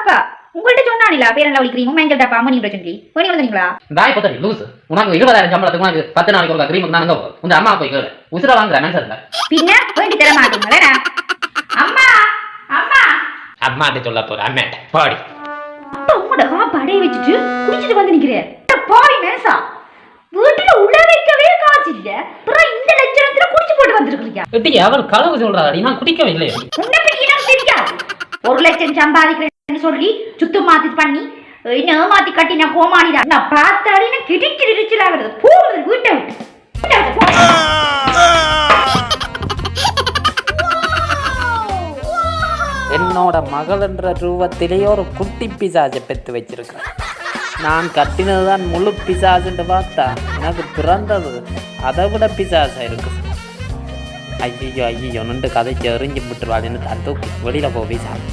அப்பா உங்கள்ட்ட சொன்னானில பேரன் லவலி கிரீமும் மஞ்சள் டப்பா அம்மனி பிரச்சனை வேணி வந்தீங்களா தாய் பத்தடி லூசு. உனக்கு இருபதாயிரம் சம்பளத்துக்கு உனக்கு பத்து நாளைக்கு ஒரு தான் போகும் உங்க அம்மா போய் கேளு. உசுர வாங்குற மனுஷன் இல்ல பின்ன வேண்டி தர மாட்டீங்களே அம்மா அம்மா. அம்மாட்ட சொல்ல போற அம்மாட்ட பாடி. அப்பா உங்களோட அடைய வச்சுட்டு குடிச்சிட்டு வந்து நிக்கிறேன் பாய் மேசா வீட்டுல உள்ள வைக்கவே காசு இல்ல. அப்புறம் இந்த லட்சணத்துல குடிச்சு போட்டு வந்திருக்கீங்க எப்படி அவள் களவு சொல்றாடி நான் குடிக்கவே இல்லையே. உன்னை பத்தி எனக்கு தெரியாது. ஒரு லட்சம் சொல்லி சுத்தம் மாத்தி பண்ணி என்ன ஏமாத்தி கட்டி நான் கோமாடிதான் நான் பார்த்தாலே நான் கிடிக்கிற எரிச்சல் ஆகுறது போகுது வீட்டை. விட்டு. என்னோட மகள் என்ற ரூபத்திலேயே ஒரு குட்டி பிசாசை பெற்று வச்சிருக்கேன் நான் கட்டினது தான் முழு பிசாசுன்னு பார்த்தா எனக்கு பிறந்தது அதை விட பிசாசா இருக்கு. ஐயோ ஐயோ நின்று கதைச்சு எறிஞ்சு விட்டுருவாள் என்ன தூக்கி வெளியில் போ பிசாசு